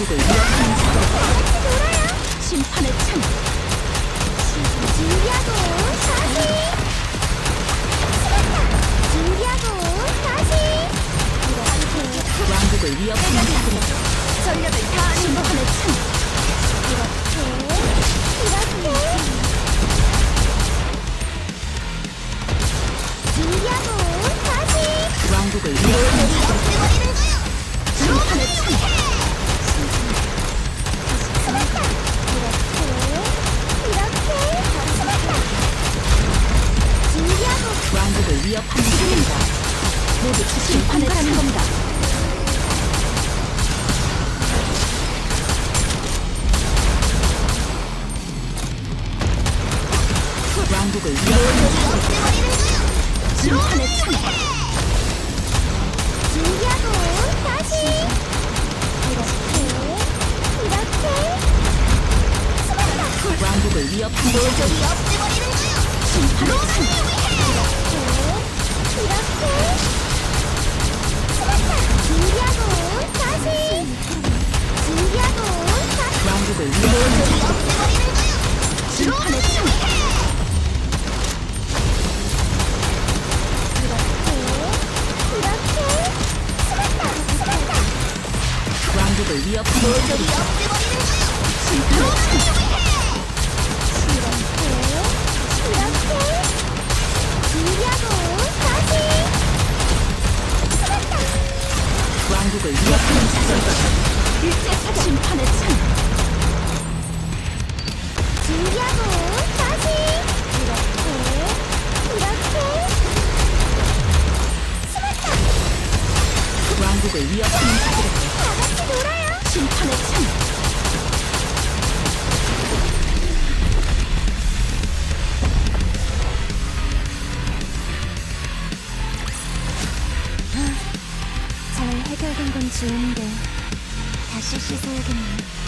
왕국을 돌아야 심판의 창. 준비하고 다시. 준비하고 다시. 왕국을 위협하는 자들이죠 전력을 다 심판의 창. 이렇게 이렇게 준비하고 다시. 왕국을 위협하는 위협하는 자들과 모두 심판의 창검이다 왕국을 위협하는 자들 심판의 창 준비하고 다시 이렇게 이렇게 숨었다. 왕국을 위협하는 자들 없애버리는 거요. 심판의 이렇게 왕국을 위협하는 없애버리는 거요. 왕국을 위협하는 자들과 일제 사격 심판의 창. 준비하고 다시! 이렇게 이렇게 숨었다 왕국을 위협하는 자들과 다 같이 놀아요. 심판의 창 해결된 건 좋은데 다시 씻어야겠네